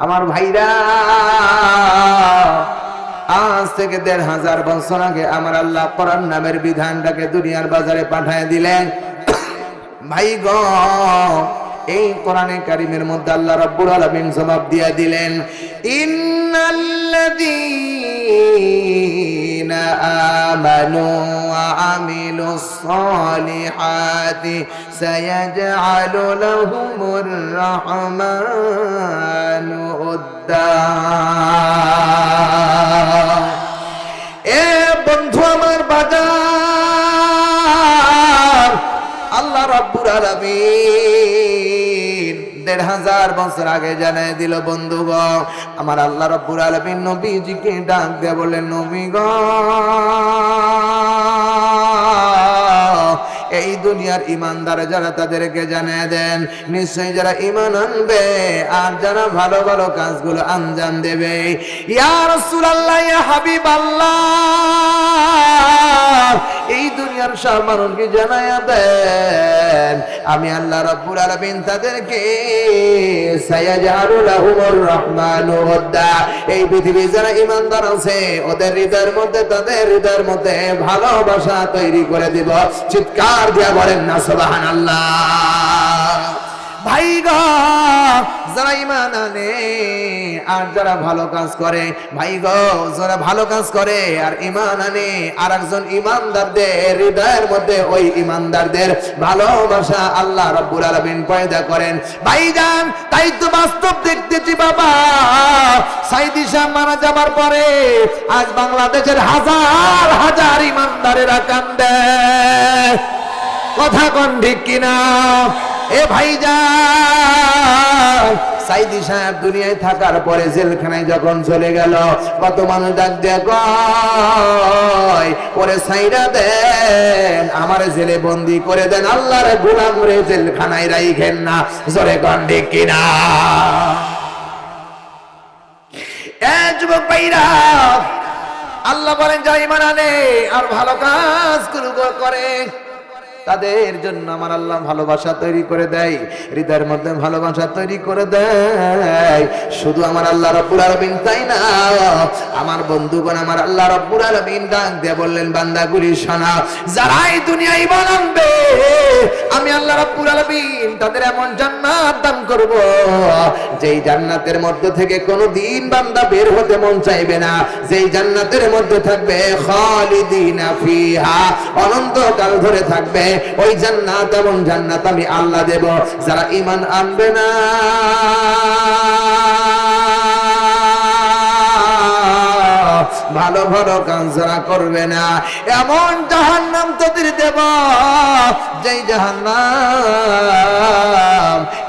আমার ভাইরা, আজ থেকে দেড় হাজার বছর আগে আমার আল্লাহ কোরআন নামের বিধানটাকে দুনিয়ার বাজারে পাঠায় দিলেন। ভাই গ এই কোরআনে কারিমের মধ্যে আল্লাহ রাব্বুল আলামিন জবাব দিয়া দিলেন, ইন্নাল্লাযীনা আমানু ওয়া আমিলুস সালিহাতি সায়াজআলু লাহুমুর রাহমানু উদ্দা. এ বন্ধু আমার বাজার, আল্লাহ রাব্বুল আলামিন দেড় হাজার বছর আগে জানাই দিল বন্ধুগ আমার আল্লাহ রব্বুর আলামিন নবীজিকে ডাক দেয়া বলে নবী গ এই দুনিয়ার ইমানদার যারা তাদেরকে জানিয়ে দেন, নিশ্চয়ই যারা ইমান আনবে আর যারা ভালো ভালো কাজগুলো আঞ্জাম দেবে। ইয়া রাসূলুল্লাহ হাবিবাল্লাহ, এই দুনিয়ার সব মানুষকে জানায়া দেন, আমি আল্লাহ রাব্বুল আলামিন তাদেরকে সায়াজারু লাহুমুর রহমানু ওয়াদ্দা এই পৃথিবী যারা ইমানদার আছে, ওদের হৃদয়ের মধ্যে, তাদের হৃদয়ের মধ্যে ভালোবাসা তৈরি করে দিব। চিৎকার দিয়া বলেন না, সুবহানাল্লাহ। ভাই গো, যারা ইমান আনে আর যারা ভালো কাজ করে, ভাই গো, যারা ভালো কাজ করে আর ইমান আনে আর একজন ইমানদারদের হৃদয়ের মধ্যে ওই ইমানদারদের ভালোবাসা আল্লাহ রাব্বুল আলামিন পয়দা করেন। ভাইজান তাই তো বাস্তব দেখতেছি বাবা। সাইদি শাহ মারা যাবার পরে আজ বাংলাদেশের হাজার হাজার ইমানদারেরা কান্দে। কথা কন ঠিক কিনা? এ ভাইজান, সাইদি সাহেব দুনিয়ায় থাকার পরে জেলখানায় যখন চলে গেল, কত মানুষ ডাক দিয়ে ওরে সাইরা দেন, আমার জেলে বন্দি করে দেন, আল্লাহর গোলাম রে জেলখানায় রাইখেন না। জোরে ঠিক কিনা? যুবক ভাইরা, আল্লাহ বলেন যাই মানানে আর ভালো কাজ করে তাদের জন্য আমার আল্লাহ ভালোবাসা তৈরি করে দেয়, হৃদয়ের মধ্যে ভালোবাসা তৈরি করে দেয়। শুধু আমার আল্লাহ রব্বুল আলমিন তাই না? আমার বন্ধুগণ, আমার আল্লাহ রব্বুল আলমিন ডাক দিয়ে বললেন বান্দাগুলি শোনা যারাই দুনিয়ায় বানাবে আমি আল্লাহ রব্বুল আলমিন তাদের এমন জান্নাত দান করব, যেই জান্নাতের মধ্যে থেকে কোনো দিন বান্দা বের হতে মন চাইবে না। যেই জান্নাতের মধ্যে থাকবে খালিদিনা ফিহা, অনন্তকাল ধরে থাকবে ওই জান্নাত এমন জান্নাত আমি আল্লাহ দেব, যারা ইমান আনবে না। ভালো ভালো যারা করবে না, এমন জাহান্নাম তোদের দেব, যেই জাহান্নাম,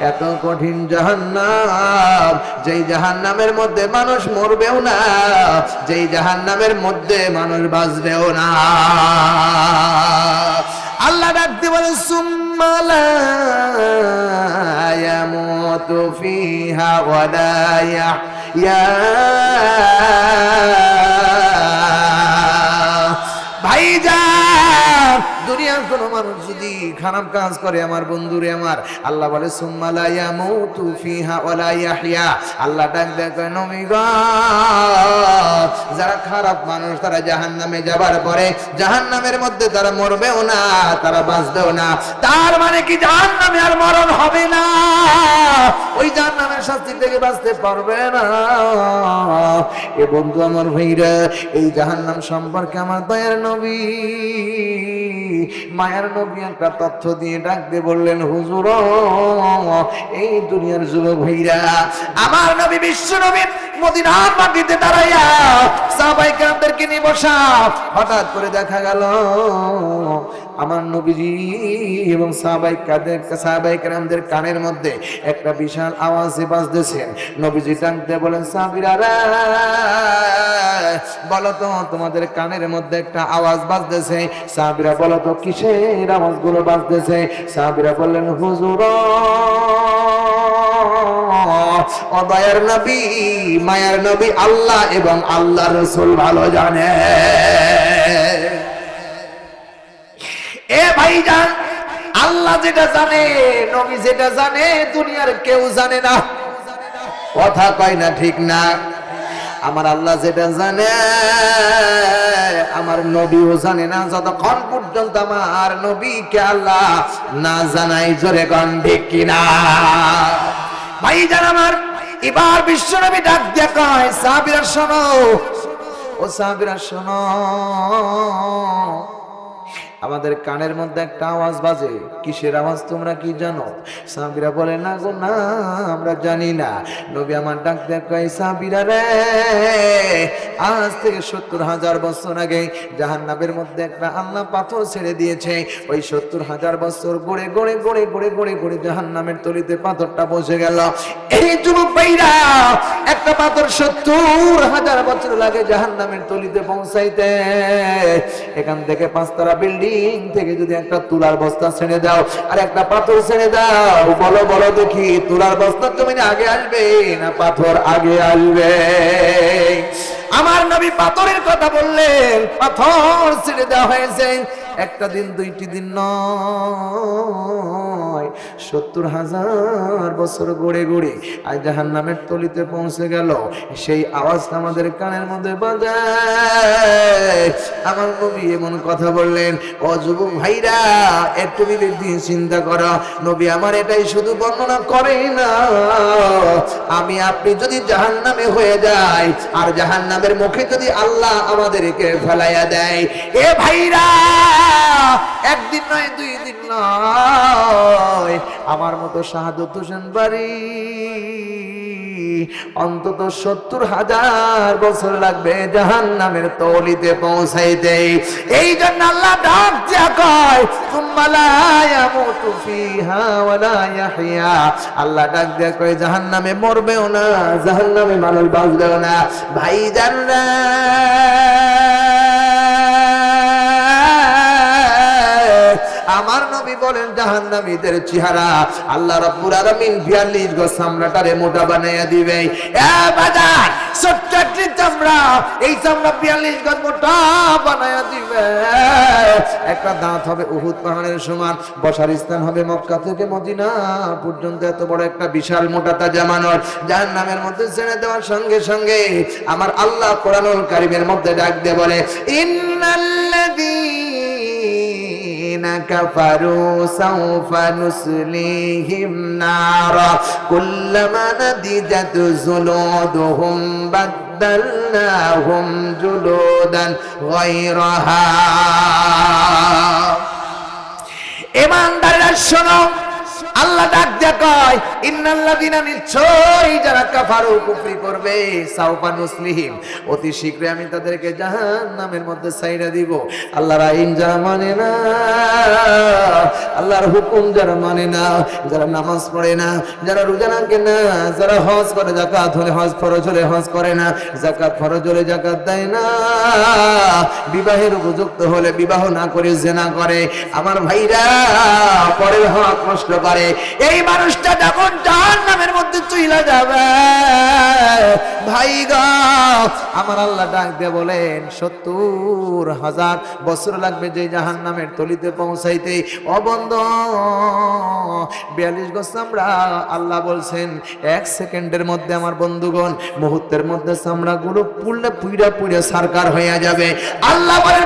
এত কঠিন জাহান্নাম, যেই জাহান্নামের মধ্যে মানুষ মরবেও না, যেই জাহান্নামের মধ্যে মানুষ বাঁচবেও না। আল্লাহ ডাকতে বলে সুম্মালা ইয়ামুতু ফিহা দুনিয়ার কোন মানুষ যদি খারাপ কাজ করে, আমার বন্ধুরে আমার, আল্লাহ বলে সুম্মালা ইয়ামুতু ফিহা ওয়ালা ইয়াহইয়া। আল্লাহ ডাক দেখে যারা খারাপ মানুষ, তারা জাহান্নামে যাবার পরে, জাহান্নামের মধ্যে তারা মরবেও না, তারা বাঁচবেও না। তার মানে কি, জাহান্নামে আর মরণ হবে না। ওই জাহান্নামের শাস্তি থেকে বাঁচতে পারবে না। এ বন্ধু আমার ভাইরা, এই জাহান্নাম সম্পর্কে আমার দয়ার নবী মায়ার নবী একটা তথ্য দিয়ে ডাকতে বললেন, হুজুর, এই দুনিয়ার যুবক ভাইরা আমার নবী বিশ্ব নবী মদিনার মাটিতে দাঁড়াইয়া সাহাবাই আমাদেরকে নিয়ে বসা, হঠাৎ করে দেখা গেল আমার নবীজি এবং সাহাবাই কাদের সাহাবাই কেরামদের কানের মধ্যে একটা বিশাল আওয়াজে বাজতেছে। নবীজি টানতে বলেন সাহাবিরা রে, বলো তো তোমাদের কানের মধ্যে একটা আওয়াজ বাজতেছে। সাহাবিরা বলো তো কিসের আওয়াজগুলো বাজতেছে? সাহাবিরা বললেন হুজুর অদয়ের নবী মায়ার নবী আল্লাহ এবং আল্লাহ রসুল ভালো জানে। ভাইজান, আল্লাহ যেটা জানে, নবী যেটা জানে, দুনিয়ার কেউ জানে না। কথা কয় না ঠিক না? আমার আল্লাহ যেটা জানে, আমার নবীও জানে না। যতক্ষণ পর্যন্ত আমার নবীকে আল্লাহ না জানাই, জোরে গন ঠিক কিনা? ভাই জান আমার, এবার বিশ্ব নবী ডাক দিয়ে কয়, সাহাবীরা শোনো, ও সাহাবীরা শোনো আমাদের কানের মধ্যে একটা আওয়াজ বাজে। কিসের আওয়াজ তোমরা কি জানো? সাবিরা বলে, না গো, না, আমরা জানি না। নবী আমার ডাক দেখ কয় সাহাবীরা রে আজ থেকে সত্তর হাজার বছর আগে জাহান্নামের মধ্যে একটা আল্লাহ পাথর ছেড়ে দিয়েছে। ওই সত্তর হাজার বছর গড়ে গড়ে গড়ে গড়ে গড়ে গড়ে জাহান্নামের তলিতে পাথরটা বসে গেল। এই যুবক ভাইরা, একটা পাথর সত্তর হাজার বছর লাগে জাহান্নামের তলিতে পৌঁছাইতে। এখান থেকে পাঁচতলা বিল্ডিং থেকে যদি একটা তুলার বস্তা ছেড়ে দাও, আর একটা পাথর ছেড়ে দাও, বলো বলো দেখি তুলার বস্তা তুমি আগে আসবে না পাথর আগে আসবে? নবী পাথরের কথা বললেন পাথর ছেড়ে দেওয়া হয়েছে। একটা দিন, দুইটি দিন নয়। সত্তর হাজার বছর গড়ে গড়ে আজ জাহান নামের তলিতে পৌঁছে গেল। সেই আওয়াজটা আমাদের কানের মধ্যে বাজায় আমার নবী এমন কথা বললেন, ও যুবক ভাইরা, একটু বিবেক দিয়ে চিন্তা করো। নবী আমার এটাই শুধু বর্ণনা করে না। আমি, আপনি যদি জাহান নামে হয়ে যাই, আর জাহান নামের মুখে যদি আল্লাহ আমাদেরকে ফেলাইয়া দেয়, এ ভাইরা একদিন নয় দুই দিন নয়। আমার মতো শাহাদত হোসেন বাড়ি। অন্তত সত্তর হাজার বছর লাগবে জাহান নামের তলিতে পৌঁছাইতে। এই জন্য আল্লাহ ডাক দিয়া কয় আল্লাহ ডাক দিয়া কয় জাহান নামে মরবেও না জাহান নামে মানুষ বাঁচবেও না। ভাই জানরা আমার নবী বলেন, জাহান্নামীদের চেহারা আল্লাহ রাব্বুল আলামিন 42 গো সামরাটারে মোটা বানাইয়া দিবে। এ বাজার চামড়া, এই চামড়া 42 মোটা দিবে। একটা দাঁত হবে উহুদ পাহাড়ের সমান, বসার স্থান হবে মক্কা থেকে মদিনা পর্যন্ত। এত বড় একটা বিশাল মোটা জাহান্নামের মধ্যে ছেড়ে দেওয়ার সঙ্গে সঙ্গে আমার আল্লাহ কোরআনুল কারিমের মধ্যে ডাক দিয়ে বলে, ইন্নাল্লাযী كفروا سوف نسليهم نارا كلما نضجت جلودهم بدلناهم جلودا غيرها ইমানদাররা শোনো আল্লাহ ডাক মানে না, আল্লাহর হুকুম যারা মানে না, যারা নামাজ পড়ে না, যারা রোজা রাখে না, যারা হজ করে, যাকাত হলে হজ, ফরজ হলে হজ করে না, যাকাত ফরজ হলে যাকাত দেয় না, বিবাহের উপযুক্ত হলে বিবাহ না করে, জেনা করে। আমার ভাইরা, পরের হওয়া কষ্ট করে। এই মানুষটা যখন জাহান নামের মধ্যে চইলা যাবে, ভাই আমার আল্লাহ ডাক দিয়ে বলেন, সত্তর হাজার বছর লাগবে যে জাহান নামের তলিতে পৌঁছাইতে। অবন্ধ বিয়াল্লিশ গজ চামড়া আল্লাহ বলছেন, এক সেকেন্ডের মধ্যে আমার বন্ধুগণ, মুহূর্তের মধ্যে চামড়া গুলো পুড়লে পুইরা পুইরা সারকার হয়ে যাবে। আল্লাহ বলেন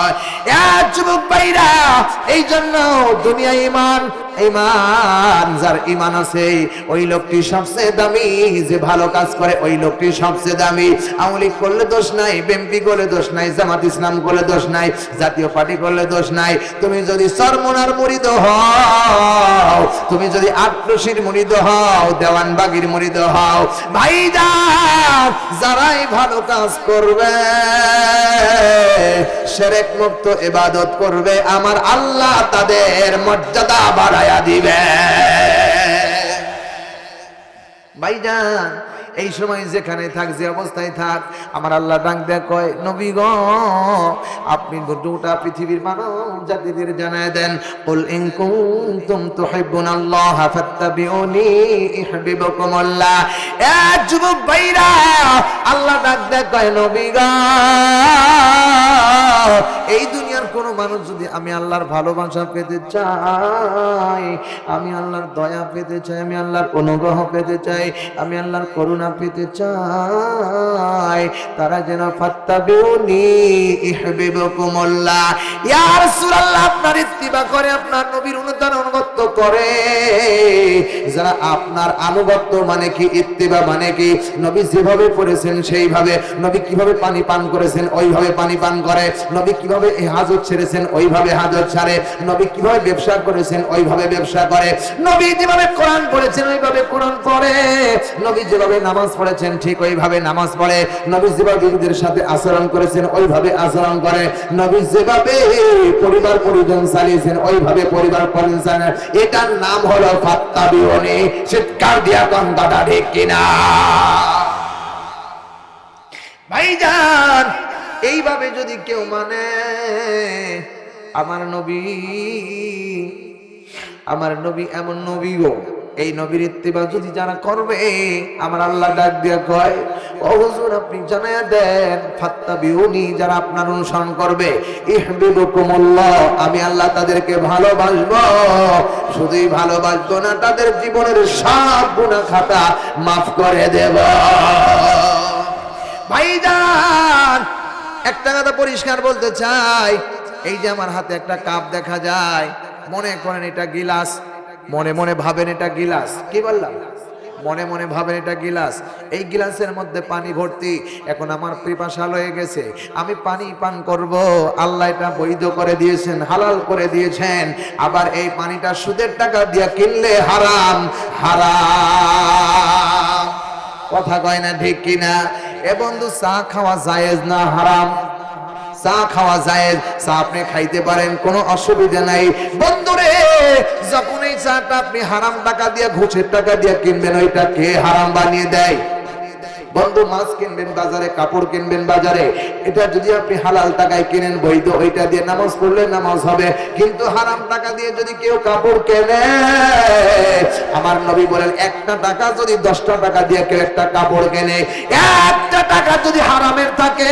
এই জন্য দুনিয়া ইমান ইমান যার ইমান আছে, ওই লোকটি সবচেয়ে দামি, যে ভালো কাজ করে, ওই লোকটি সবচেয়ে দামি। আওয়ামী করলে দোষ নাই, বিএনপি করলে দোষ নাই, জামাত ইসলাম করলে দোষ নাই, জাতীয় পার্টি করলে দোষ নাই। তুমি যদি সরমনার মুরিদ হও, তুমি যদি আটরশির মুরিদ হও, দেওয়ানবাগির মুরিদ হও ভাইজান যারাই ভালো কাজ করবে, সেরেক মুক্ত ইবাদত করবে আমার আল্লাহ তাদের মর্যাদা বাড়ায়া দিবে। ভাইজান এই সময় যেখানে থাক, যে অবস্থায় থাক, আমার আল্লাহ ডাক দেয়া কয়, নবী গ, আপনি গোটা পৃথিবীর মানব জাতিদের জানায় দেন। কুল ইন কুনতুম তুহিব্বুনাল্লাহ, ফাত্তাবিউনি ইউহিব্বুকুমুল্লাহ এ যুবক ভাইরা, আল্লাহ ডাক দেয়া কয়, নবী গ, এই দুনিয়ার কোন মানুষ যদি আমি আল্লাহর ভালোবাসা পেতে চাই, আমি আল্লাহর দয়া পেতে চাই, আমি আল্লাহর অনুগ্রহ পেতে চাই, আমি আল্লাহর করুণা পেতে চাই তারা যেন ফাত্তাবিউনি ইহবিবকুমুল্লাহ। ইয়া রাসূলুল্লাহ, আপনার ইত্তিবা করে, আপনার নবীর অনুদান অনুগত্য করে। যারা আপনার আনুগত্য মানে কি, ইত্তিবা মানে কি, নবী যেভাবে পড়েছেন সেইভাবে, নবী কীভাবে পানি পান করেছেন ওইভাবে পানি পান করে, নবী কীভাবে হাজত ছেড়েছেন ওইভাবে হাজত ছাড়ে, নবী কীভাবে ব্যবসা করেছেন ওইভাবে ব্যবসা করে, নবী যেভাবে কোরআন পড়েছেন ওইভাবে কোরআন পড়ে, নবী যেভাবে নামাজ পড়েছেন, ঠিক ওইভাবে নামাজ পড়ে। নবী যেভাবে বিবিদের সাথে আচরণ করেছেন, ওইভাবে আচরণ করে। নবী যেভাবে পরিবার পরিজন চালিয়েছেন, ওইভাবে পরিবার পরিজন। এটার নাম হলো ফাত্তাবিউনি। চিৎকার দিয়া কন্দাটা ঠিক কিনা? ভাইজান, এইভাবে যদি কেউ মানে আমার নবী আমার নবী এমন নবী গো এই নবীর ইত্তেবা যদি যারা করবে, আমার আল্লাহ ডাক দিয়া কয়, ও হুজুর, আপনি জানায়া দেন ফাত্তা বিউনি যারা আপনার অনুসরণ করবে, ইহবিবুকুমুল্লাহ, আমি আল্লাহ তাদেরকে ভালোবাসবো। শুধুই ভালোবাসবো না, তাদের জীবনের সব গুনাহ খাতা মাফ করে দেব। ভাইজান, একটা কথা পরিষ্কার বলতে চাই, এই যে আমার হাতে একটা কাপ দেখা যায়, মনে করেন এটা গিলাস মনে মনে ভাবেন এটা গিলাস। কি বললাম? মনে মনে ভাবেন এটা গিলাস। এই গিলাসের মধ্যে পানি ভর্তি। এখন আমার পিপাসা হয়ে গেছে। আমি পানি পান করব। আল্লাহ এটা বৈধ করে দিয়েছেন, হালাল করে দিয়েছেন। আবার এই পানিটা সুদের টাকা দিয়ে কিনলে হারাম। হারাম। কথা কয় না ঠিক কিনা? এ বন্ধু, চা খাওয়া জায়েজ না হারাম? চা খাওয়া জায়েজ। চা আপনি খাইতে পারেন, কোনো অসুবিধা নাই। বন্ধুরে যখন এই চাটা আপনি হারাম টাকা দিয়ে, ঘুষের টাকা দিয়ে কিনবেন, ওইটা কে হারাম বানিয়ে দেয়? বন্ধু, মাছ কিনবেন বাজারে, কাপড় কিনবেন বাজারে, এটা যদি আপনি হালাল টাকায় কিনেন, বৈধ, ওইটা দিয়ে নামাজ পড়লে নামাজ হবে। কিন্তু হারাম টাকা দিয়ে যদি কেউ কাপড় কেনে, আমার নবী বলেন, একটা টাকা যদি দশটা টাকা দিয়ে কেউ একটা কাপড় কেনে, একটা টাকা যদি হারামের থাকে,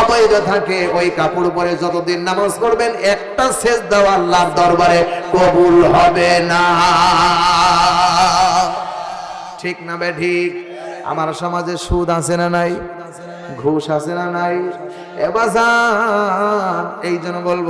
অবৈধ থাকে, ওই কাপড় পরে যতদিন নামাজ পড়বেন, একটা শেষ দেওয়ার আল্লাহর দরবারে কবুল হবে না। ঠিক না বে ঠিক? আমার সমাজে সুদ আছে না নাই? ঘুষ আছে না নাই? এই জন্য বলব,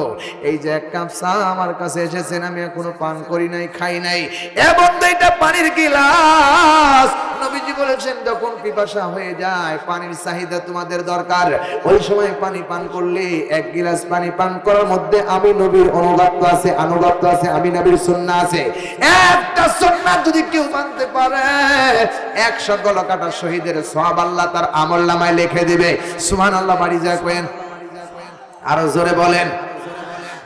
এই যে এক কাপ চা আমার কাছে এসেছেন আমি কোনো পান করি নাই, খাই নাই। এবং এটা পানির গিলাস। নবীজি বলেছেন, যখন পিপাসা হয়ে যায়, পানির চাহিদা তোমাদের দরকার। ওই সময় পানি পান করলে, এক গিলাস পানি পান করার মধ্যে আমি নবীর অনুগত্য আছে, আনুগত্য আছে, আমি নবীর সুন্না আছে। একটা সুন্নাহ যদি কেউ মানতে পারে একশো গলা কাটা শহীদের সব আল্লাহ তার আমল নামায় লিখে দিবে। সুমান আল্লাহ বাড়ি যায় কোয়েন আরও জোরে বলেন।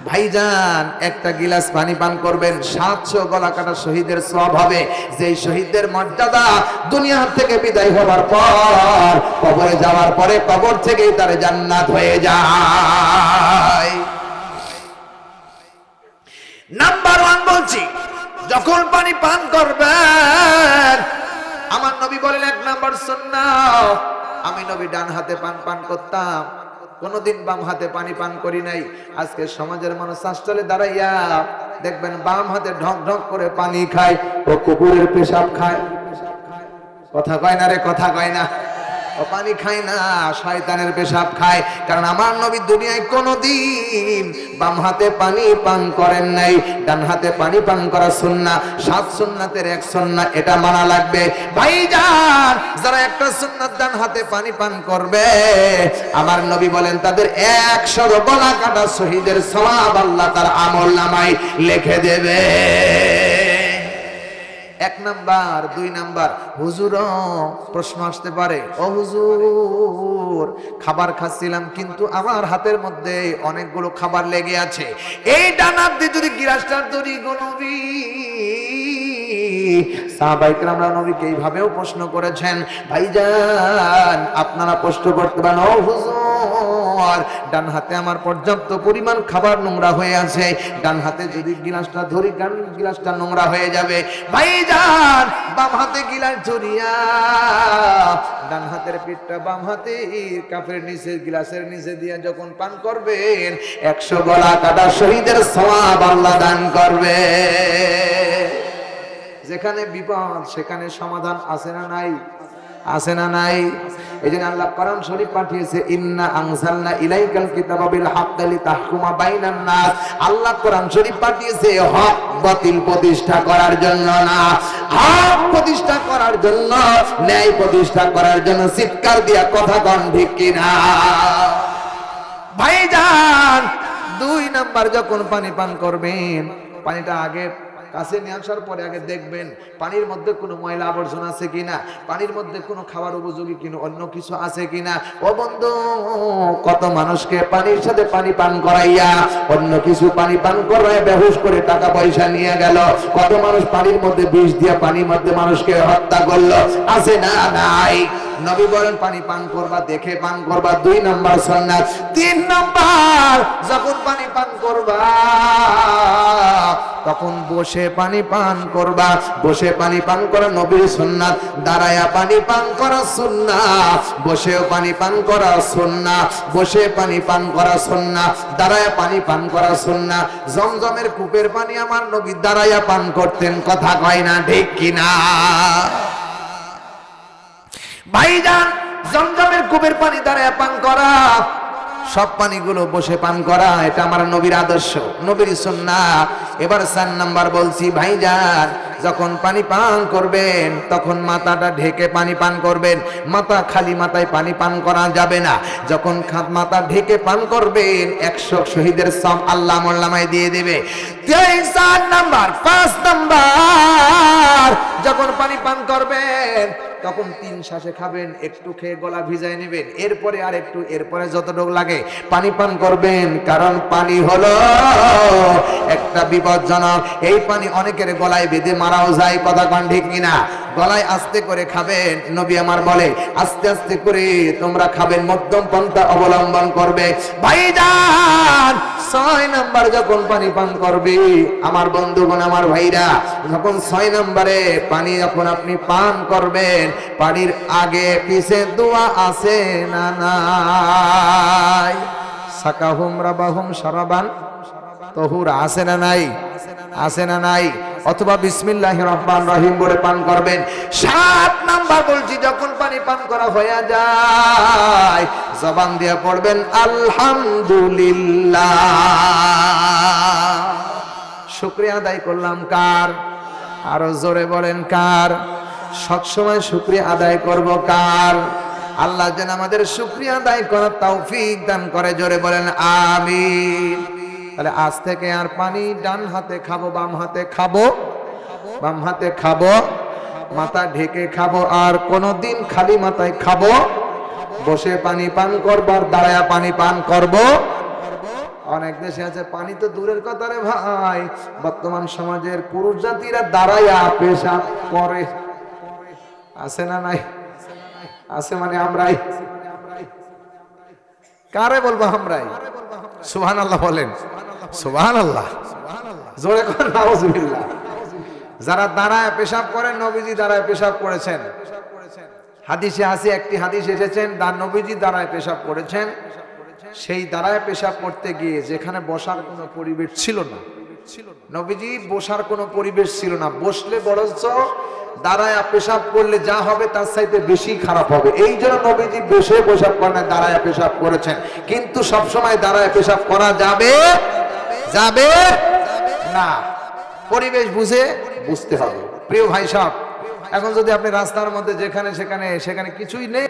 ভাইজান, একটা গিলাস পানি পান করবেন, সাতশো গলা কাটা শহীদের সব হবে। যে শহীদদের মর্যাদা দুনিয়া থেকে বিদায় হবার পর, কবরে যাওয়ার পরে কবর থেকেই তার জান্নাত হয়ে যায়। নাম্বার ওয়ান বলছি, যখন পানি পান করবেন, আমার নবী বলেন, এক নাম্বার সুন্নাহ। আমি নবী ডান হাতে পান পান করতাম। কোনদিন বাম হাতে পানি পান করি নাই। আজকে সমাজের মানুষ শ্বাসচলে দাঁড়াইয়া দেখবেন বাম হাতে ঢক ঢক করে পানি খায় ও কুকুরের পেশাব খায়। কথা কয় না রে, কথা কয় না। ও পানি খায় না, শয়তানের পেশাব খায়। কারণ আমার নবী দুনিয়ায় কোনোদিন বাম হাতে পানি পান করেন নাই, ডান হাতে পানি পান করা সুন্না সাত সুন্নাতের এক সুন্না এটা মানা লাগবে। ভাইজান যারা একটা সুন্নাত ডান হাতে পানি পান করবে, আমার নবী বলেন, তাদের একশো গলা কাটা শহীদের সওয়াব আল্লাহ তার আমল নামায় লিখে দেবে। এক নাম্বার, দুই নাম্বার। হুজুর প্রশ্ন আসতে পারে, ও হুজুর, খাবার খাচ্ছিলাম কিন্তু আমার হাতের মধ্যে অনেকগুলো খাবার লেগে আছে। এই ডানার দিয়ে যদি গিরাসটার তৈরি গনবি এইভাবেও প্রশ্ন করেছেন, ভাইজান, আপনারা প্রশ্ন করতে পারেন, ও হুজুর ডান হাতে আমার পর্যাপ্ত পরিমাণ খাবার নোংরা হয়ে আছে। ডান হাতে যদি গিলাসটা ধরি গান গিলাসটা নোংরা হয়ে যাবে। ভাইজান, বাম হাতে গিলাস ধরিয়া। ডান হাতের পিঠটা বাম হাতে কাপের নিচে গিলাসের নিচে দিয়ে যখন পান করবেন, একশো গলা কাটা শহীদের সওয়াব আল্লাহ দান করবে। যেখানে বিপদ, সেখানে সমাধান আছে না নাই? আছে না নাই? এই জন্য আল্লাহ কোরআন শরীফ পাঠিয়েছে, ইন্না আনজালনা ইলাইকাল কিতাবা বিল হাক্কি লিতাহকুমা বাইনান নাস। আল্লাহ কোরআন শরীফ পাঠিয়েছে, হক বাতিল প্রতিষ্ঠা করার জন্য না। হক প্রতিষ্ঠা করার জন্য, ন্যায় প্রতিষ্ঠা করার জন্য চিৎকার দিয়া কথা কন, ঠিক কিনা? ভাইজান, দুই নাম্বার যখন পানি পান করবেন, পানিটা আগে কাছে নিয়ে আসার পরে আগে দেখবেন পানির মধ্যে কোনো ময়লা আবর্জনা আছে কিনা, পানির মধ্যে কোনো খাবার উপযোগী কিনা, অন্য কিছু আছে কিনা। ও বন্ধু, কত মানুষকে পানির সাথে পানি পান করাইয়া, অন্য কিছু পানি পান করায় বেহুশ করে টাকা পয়সা নিয়ে গেল। কত মানুষ পানির মধ্যে বিষ দিয়ে পানির মধ্যে মানুষকে হত্যা করল। আছে না নাই? নবী বলেন, পানি পান করবা, দেখে পান করবা, দুই নাম্বার সন্ন্যাস। তিন নাম্বার, যখন পানি পান করবা, তখন বসে পানি পান করবা। বসে পানি পান করা নবীর সুন্নাত দাঁড়ায়া পানি পান করা সুন্নাত বসেও পানি পান করা সুন্নাত বসে পানি পান করা সুন্নাত দাঁড়ায়া পানি পান করা সুন্নাত জমজমের কূপের পানি আমার নবী দাঁড়ায়া পান করতেন, কথা কয় না ঠিক কিনা? ভাইজান, জমজমের কূপের পানি দ্বারা পান করা। সব পানিগুলো বসে পান করা, এটা আমার নবীর আদর্শ, নবীর সন্না। এবার চার নাম্বার বলছি, ভাইজান, যখন পানি পান করবেন, তখন মাথাটা ঢেকে পানি পান করবেন। মাথা খালি মাথায় পানি পান করা যাবে না। যখন মাথা ঢেকে পান করবেন, একশো শহীদের সব আল্লাহ মোল্লামায় দিয়ে দেবে। চার নাম্বার, পাঁচ নাম্বার, যখন পানি পান করবেন তখন তিন শ্বাসে খাবেন, একটু খেয়ে গলা ভিজায় নেবেন, এরপরে আর একটু, এরপরে যতটুকু লাগে পানি পান করবেন, কারণ পানি হলো একটা বিপজ্জনক। এই পানি অনেকের গলায় বেঁধে মারাও যায়, কথা কন ঠিক কিনা? গলায় আস্তে করে খাবেন। নবী আমার বলে, আস্তে আস্তে করে তোমরা খাবেন, মধ্যম পন্থা অবলম্বন করবে। ভাইজান, ছয় নাম্বার যখন পানি পান করবে, আমার বন্ধুগণ, আমার ভাইরা, যখন ছয় নম্বরে পানি যখন আপনি পান করবেন, পানির আগে পিছে দোয়া আছে না নাই? সাকাহুম রাবাহুম সারাবান। তহুর আছে না নাই? আছে না নাই? অথবা বিসমিল্লাহ রহমান রহিম বলে পান করবেন। সাত নাম্বার বলছি, যখন পানি পান করা হয়ে যায়, জবান দিয়ে পড়বেন, আলহামদুলিল্লাহ। শুক্রিয়া আদায় করলাম কার? আরও জোরে বলেন কার? সবসময় শুক্রিয়া আদায় করব কার? আল্লাহ যেন আমাদের শুক্রিয়া আদায় করার তৌফিক দান করে, জোরে বলেন, আমিন। তাহলে আজ থেকে আর পানি ডান হাতে খাব, বাম হাতে খাব। বাম হাতে খাব, মাথা ঢেকে খাব, আর কোনোদিন খালি মাথায় খাব। বসে পানি পান করব আর দাঁড়ায়া পানি পান করব। অনেক দেশে আছে, পানি তো দূরের কথা রে ভাই। বর্তমান সমাজের পুরুষ জাতিরা দাঁড়াইয়া পেশাব করে। আছে না নাই? আছে মানে আমরাই। কারে বলব আমরাই? সুহান আল্লাহ বলেন সুহান আল্লাহ জোরে যারা দাঁড়ায় পেশাব করেন, নবীজি দাঁড়ায় পেশাব করেছেন। হাদিসে আসে একটি হাদিস এসেছেন দান নবীজি দাঁড়ায় পেশাব করেছেন, সেই দাঁড়ায় পেশাব করতে গিয়ে যেখানে বসার কোনো পরিবেশ ছিল না। নবীজি বসার কোনো পরিবেশ ছিল না। বসলে বরঞ্চ দাঁড়ায় পেশাব করলে যা হবে তার চাইতে বেশি খারাপ হবে। এই জন্য নবীজি বসে পেশাব করেন, দাঁড়ায় পেশাব করেছেন। কিন্তু সবসময় দাঁড়ায় পেশাব করা যাবে? যাবে? না। পরিবেশ বুঝে বুঝতে হবে। প্রিয় ভাই সাহেব এখন যদি আপনি রাস্তার মধ্যে যেখানে সেখানে সেখানে কিছুই নেই